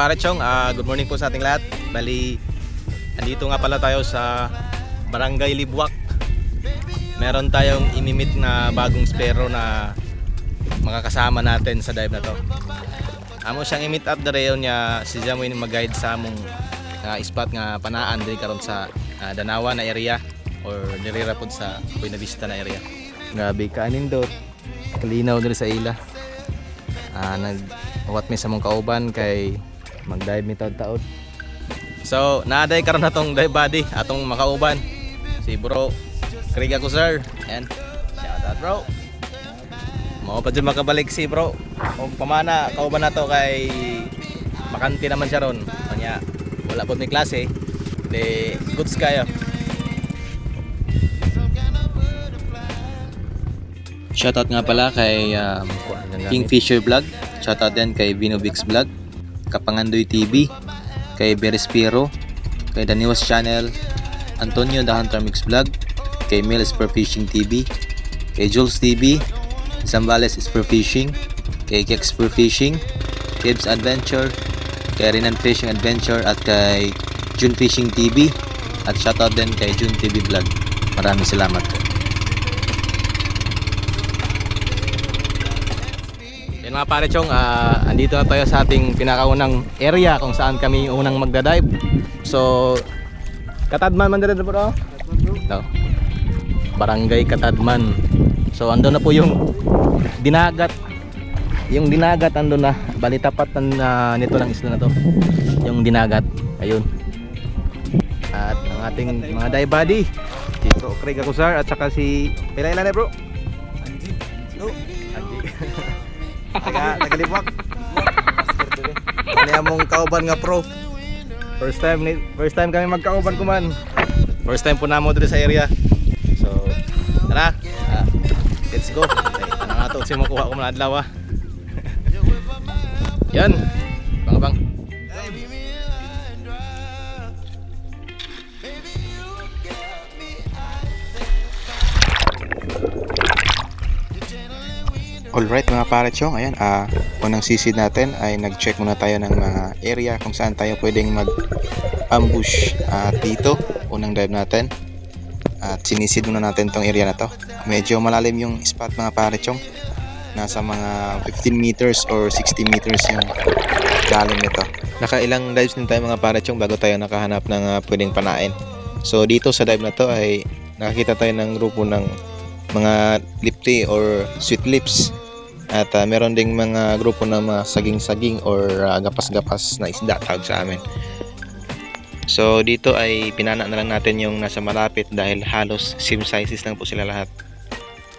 Mga parechong, ah, good morning po sa ating lahat. Bali, andito nga pala tayo sa Barangay Libwak. Meron tayong inimit na bagong spero na makakasama natin sa dive na to. Amo siyang imit up the rayon niya si Jamoy mag-guide sa among nga spot nga panaan diri karon sa ah, Danawa na area or diri ra sa Buena Vista na area. Grabe kanin dot. Kalinaw diri sa ila. Ah nag wat mi sa mong kauban kay mag-dive mi taud-taud. So, naaday karon natong dive buddy atong makauban. Si Bro Krieg ako sir. Yan. Shout out bro. Mao pa dyan makabalik si bro. Kung pamana, kauban na to kay makanti naman siya ron. Kanya, wala po may klase. De, goods kayo. Shoutout nga pala kay um, Kingfisher Vlog. Shoutout din kay Vinovix Vlog. Kapangandoy TV. Kay Berespiro. Kay Daniwas Channel. Antonio The Hunter Mix Vlog. Kay Mel Spur Fishing TV. Kay Jules TV. Zambales Spur Fishing. Kay Kex Spur Fishing. Kibbs Adventure. Kay Renan Fishing Adventure. At kay June Fishing TV. At shoutout din kay June TV Vlog. Maraming salamat Yan mga pare chong, ah, andito na tayo sa ating pinakaunang area kung saan kami unang magda-dive. So, Katadman man dito bro? No. Barangay Katadman. So, ando na po yung dinagat. Yung dinagat ando na. Bali tapat na nito ng isla na to. Yung dinagat. Ayun. At ang ating mga dive buddy. Si Bro Craig Acusar at saka si Pila ilan bro? Anji. No. Taga, tagalibwak. Ano among kauban nga pro. First time ni first time kami magkauban kuman. First time po namo dito sa area. So, tara. Ah, let's go. Ano nga to si makuha ko mga adlaw ah. Yan. Alright mga parechong, ayan, ah, unang sisid natin ay nag-check muna tayo ng mga area kung saan tayo pwedeng mag-ambush. At dito, unang dive natin. At sinisid muna natin tong area na to. Medyo malalim yung spot mga parechong nasa mga 15 meters or 60 meters yung lalim nito. Nakailang dives din tayo mga parechong bago tayo nakahanap ng ah, pwedeng panain. So dito sa dive na to ay nakakita tayo ng grupo ng mga lipti or sweet lips at ah, meron ding mga grupo ng mga saging-saging or ah, gapas-gapas na isda tawag sa amin. So dito ay pinana na lang natin yung nasa malapit dahil halos same sizes lang po sila lahat.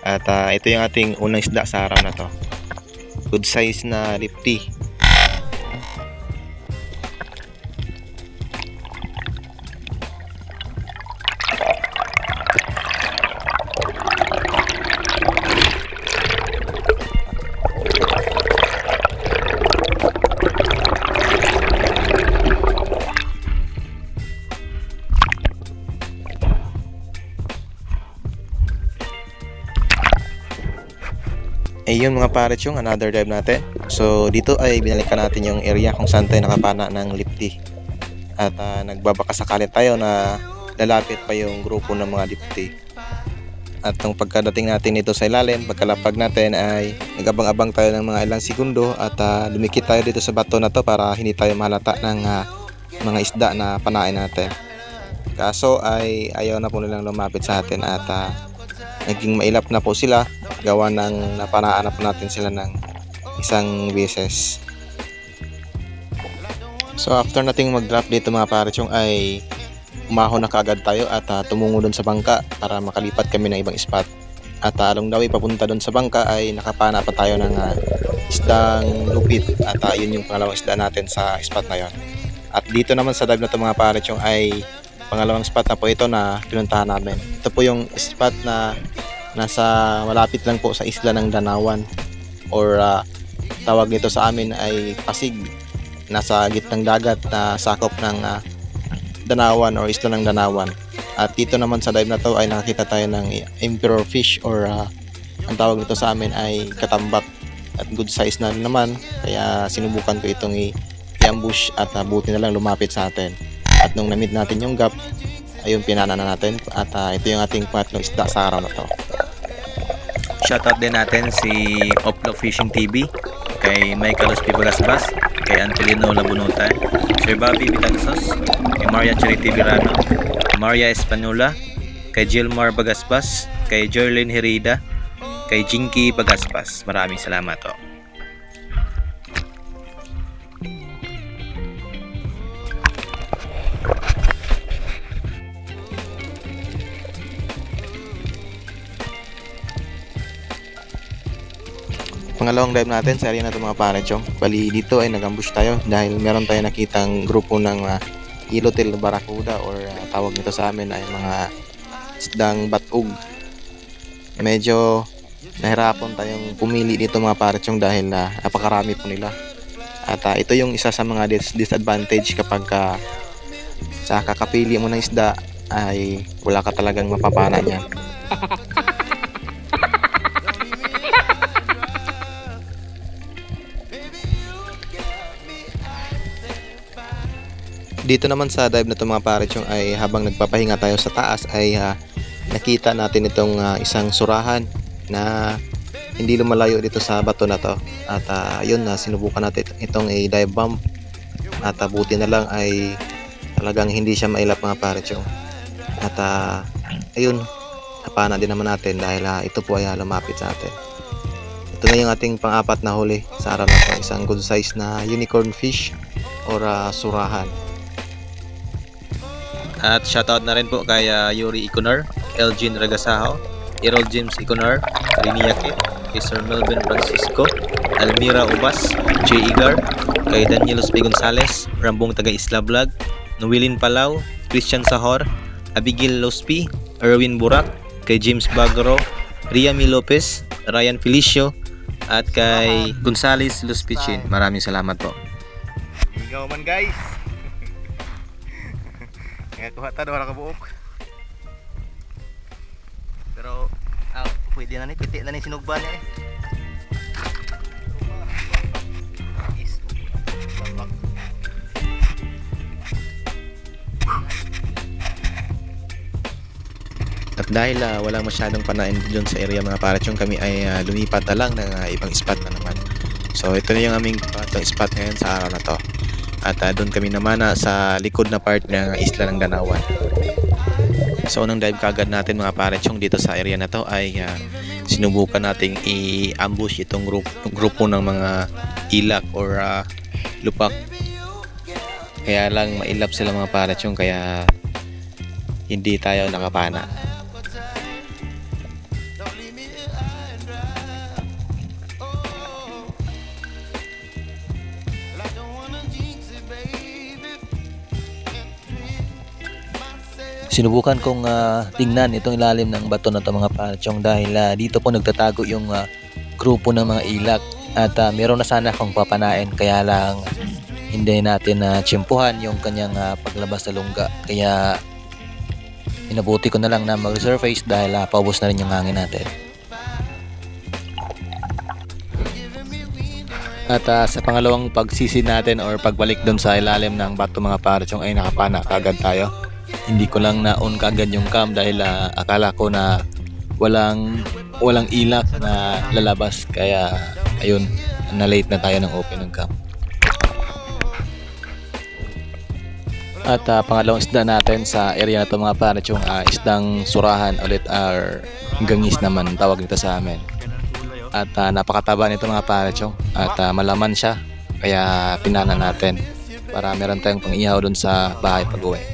At ah, ito yung ating unang isda sa araw na to. Good size na lipti. Ayun mga paret yung another dive natin. So dito ay binalikan natin yung area kung saan tayo nakapana ng lipti. At ah, nagbabaka tayo na lalapit pa yung grupo ng mga lipti. At nung pagkadating natin dito sa ilalim, pagkalapag natin ay nagabang-abang tayo ng mga ilang segundo at ah, lumikit tayo dito sa bato na to para hindi tayo mahalata ng ah, mga isda na panain natin. Kaso ay ayaw na po nilang lumapit sa atin at ah, naging mailap na po sila gawa ng napanaanap natin sila ng isang beses. So after nating mag-drop dito mga parechong ay umahon na kaagad tayo at ah, tumungo doon sa bangka para makalipat kami ng ibang spot. At uh, along the way papunta doon sa bangka ay nakapana pa tayo ng ah, isdang lupit at ah, yun yung pangalawang isda natin sa spot na yon. At dito naman sa dive na to mga parechong ay pangalawang spot na po ito na pinuntahan namin. Ito po yung spot na nasa malapit lang po sa isla ng Danawan. Or ah, tawag nito sa amin ay Pasig. Nasa gitnang dagat na sakop ng ah, Danawan or isla ng Danawan. At dito naman sa dive na to ay nakakita tayo ng emperor fish or ah, ang tawag nito sa amin ay katambak at good size na naman. Kaya sinubukan ko itong i-ambush at uh, buti na lang lumapit sa atin. At nung na-meet natin yung gap, ayun pinana na natin at ah, ito yung ating pangatlong isda sa araw na to. Shoutout din natin si Oplo Fishing TV, kay Michael Ospi Bagasbas, kay Angelino Labunutan, Sir Bobby Vitanzos, kay Maria Charity Virano, Maria Espanola, kay Gilmar Bagasbas, kay Jerlyn Herida, kay Jinky Bagasbas. Maraming salamat oh. Pangalawang dive natin sa area na ito mga pare chong. Bali dito ay nag-ambush tayo dahil meron tayo nakitang grupo ng uh, Ilotil Barracuda or ah, tawag nito sa amin ay mga isdang batug. Medyo nahirapan tayong pumili dito mga pare chong dahil ah, napakarami po nila. At ah, ito yung isa sa mga dis- disadvantage kapag ka sa kakapili mo ng isda ay wala ka talagang mapapana niyan. Dito naman sa dive na ito mga pare chong ay habang nagpapahinga tayo sa taas ay ah, nakita natin itong ah, isang surahan na hindi lumalayo dito sa bato na to. At ah, yun na sinubukan natin itong a dive bomb. At ah, buti na lang ay talagang hindi siya mailap mga pare chong. At ah, ayun, napana din naman natin dahil ah, ito po ay ah, lumapit sa atin. Ito na yung ating pang-apat na huli sa araw na to. Isang good size na unicorn fish or ah, surahan. At shoutout na rin po kay ah, Yuri Iconar, Elgin Ragasaho, Errol James Iconar, Riniake, kay Sir Melvin Francisco, Almira Ubas, J. Igar, kay Danielos P. Gonzales, Rambong Taga Isla Vlog, Nuwilin Palau, Christian Sahor, Abigail Lospi, Erwin Burak, kay James Bagro, Riami Lopez, Ryan Felicio, at kay Gonzales Luspichin. Maraming salamat po. Ikaw man guys. Kaya kuha ta wala ka buok. Pero, ah, pwede na ni, piti na ni sinugba niya eh. At dahil ah, wala masyadong panain doon sa area mga paratyong kami ay ah, lumipat na lang ng ah, ibang spot na naman. So ito na yung aming pangatlong spot ngayon sa araw na to. At ah, doon kami naman ah, sa likod na part ng isla ng Danawan. So unang dive kagad natin mga paratyong dito sa area na to ay ah, sinubukan nating i-ambush itong group, grupo ng mga ilak or ah, lupak. Kaya lang mailap sila mga paratyong kaya hindi tayo nakapana. Sinubukan kong ah, tingnan itong ilalim ng bato na to mga parchong dahil ah, dito po nagtatago yung ah, grupo ng mga ilak. At ah, meron na sana akong papanain. Kaya lang hindi natin na tsimpuhan yung kanyang ah, paglabas sa lungga. Kaya inabuti ko na lang na mag-resurface dahil ah, paubos na rin yung hangin natin. At ah, sa pangalawang pagsisid natin or pagbalik doon sa ilalim ng bato mga parchong ay nakapana kagad tayo hindi ko lang na-on kagad yung cam dahil ah, akala ko na walang walang ilak na lalabas. Kaya ayun na late na tayo ng open ng cam. At ah, pangalawang isda natin sa area na to mga pare yung ah, isdang surahan ulit or gangis naman tawag nito sa amin. At ah, napakataba nito mga pare at ah, malaman siya. Kaya pinana natin. Para meron tayong pang ihaw dun sa bahay pag uwi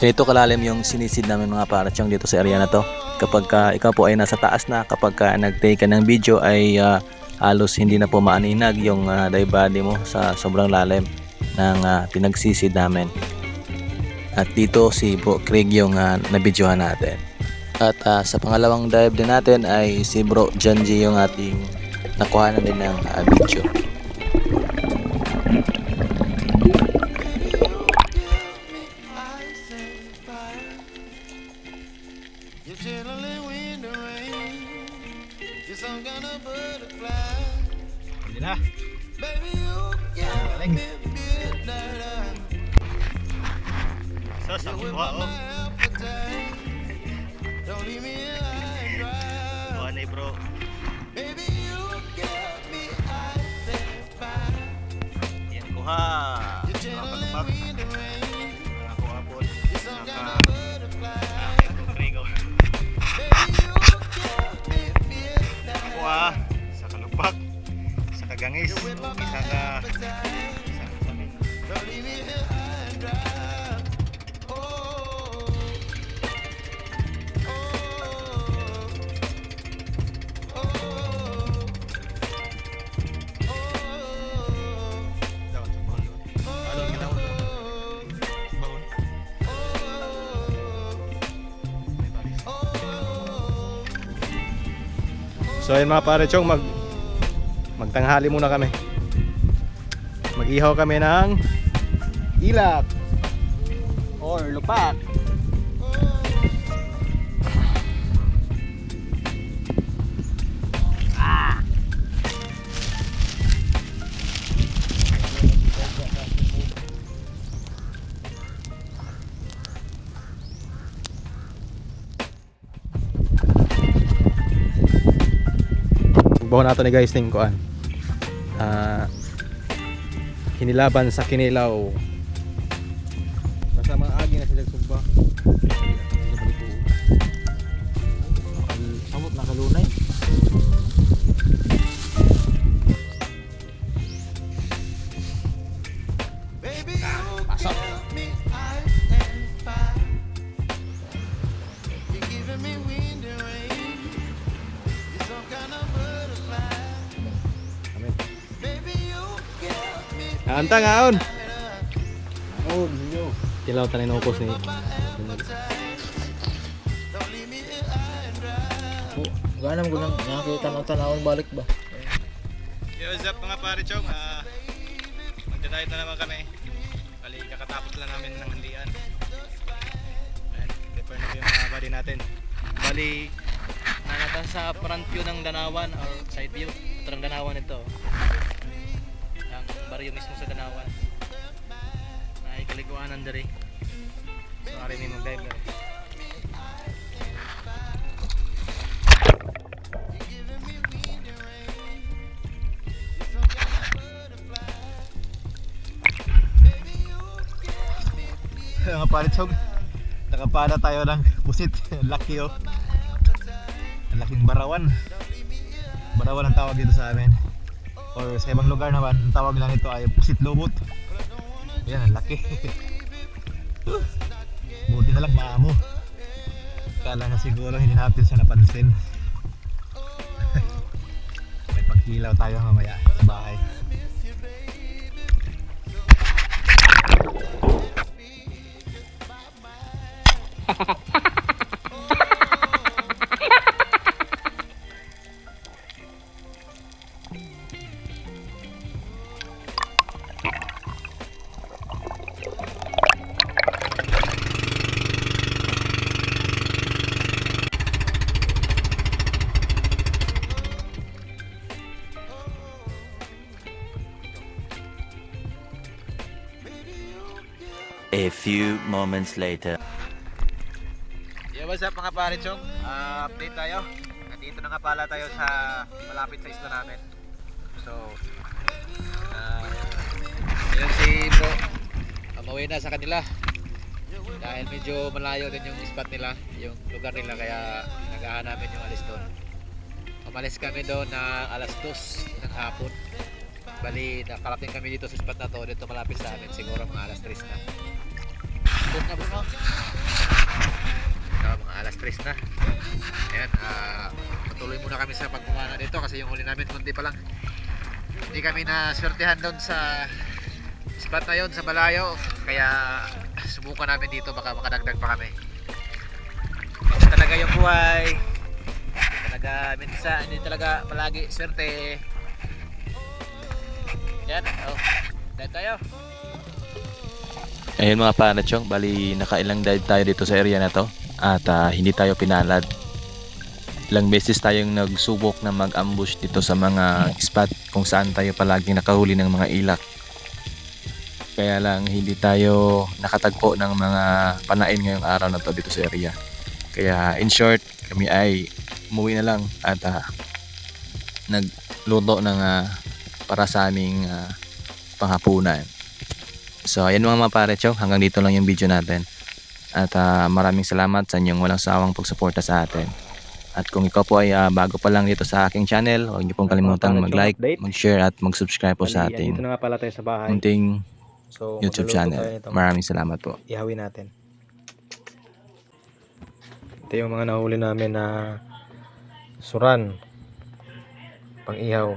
Ganito kalalim yung sinisid namin mga paratyong dito sa area na to. Kapag ka, ikaw po ay nasa taas na, kapag ka nag-take ka ng video ay ah, halos hindi na po maaninag yung uh, dive body mo sa sobrang lalim ng ah, pinagsisid namin. At dito si Bro Craig yung uh, nabidyohan natin. At ah, sa pangalawang dive din natin ay si Bro Janji yung ating nakuha na din ng ah, video. Hindi na. So, sa kuha oh. Don't leave me here high and dry. Kuha na bro. Baby, you get me ice and fire. Yan kuha. You Kuha. Sa kalubak. Sa kagangis. Sa amin. Don't leave So ayun mga pare chong mag magtanghali muna kami. Mag-ihaw kami ng ilak or lupak. Nato ni guys ning kuan. Ah hinilaban sa kinilaw. Basta mga agi na sila sumba. Samot nakalunay. Baby, Anta ngaon. Oh, ninyo. Kilaw tanay na ukos ni. Ganam ko nang nakakita ng tanawon balik ba? Yo, what's up mga pare chong? Ah, magdadayet na naman kami. Bali, kakatapos lang namin ng handian. Prepare na yung mga body natin. Bali, nanatan sa front view ng Danawan or side view. Ito ng Danawan ito. Baryo mismo sa Danawan. Ay, kaliguanan dari. So, ari may mag-dive dari. mga palitsog nakapala tayo ng pusit laki oh Ang laking barawan barawan ang tawag dito sa amin or sa ibang lugar naman ang tawag lang ito ay pusit lobot. Yan laki. Buti na lang maamo. Kala nga siguro hindi natin siya napansin. May pagkilaw tayo mamaya sa bahay A few moments later. Yo, what's up mga pare chong? Ah, update tayo. Nandito na nga pala tayo sa malapit sa isla namin. So, ah, yun si Bro. Umuwi na sa kanila. Dahil medyo malayo din yung spot nila, yung lugar nila kaya nagahan namin yung alis doon. Umalis kami doon na alas 2 ng hapon. Bali, nakarating kami dito sa spot na to, dito malapit sa amin, siguro mga alas 3 na. Doon na Bruno. So, mga alas 3 na. Ayan, ah, patuloy muna kami sa pagkumana dito kasi yung huli namin kundi pa lang. Hindi kami na swertehan doon sa spot na yon sa Malayo. Kaya subukan namin dito baka makadagdag pa kami. Ito talaga yung buhay. Talaga minsan hindi talaga palagi swerte. Yan, oh. Dahil tayo. Ayun mga panachong, bali nakailang dive tayo dito sa area na to at ah, hindi tayo pinalad. Ilang beses tayong nagsubok na mag-ambush dito sa mga spot kung saan tayo palaging nakahuli ng mga ilak. Kaya lang hindi tayo nakatagpo ng mga panain ngayong araw na to dito sa area. Kaya in short, kami ay umuwi na lang at ah, nagluto ng ah, para sa aming ah, panghapunan. So ayan mga mga parechong, hanggang dito lang yung video natin. At ah, maraming salamat sa inyong walang sawang pagsuporta sa atin. At kung ikaw po ay ah, bago pa lang dito sa aking channel, huwag niyo pong kalimutang mag-like, mag-share at mag-subscribe po sa ating na nga pala tayo sa bahay. munting So, YouTube channel. Maraming salamat po. ihawin natin. Ito yung mga nahuli namin na suran, pang ihaw.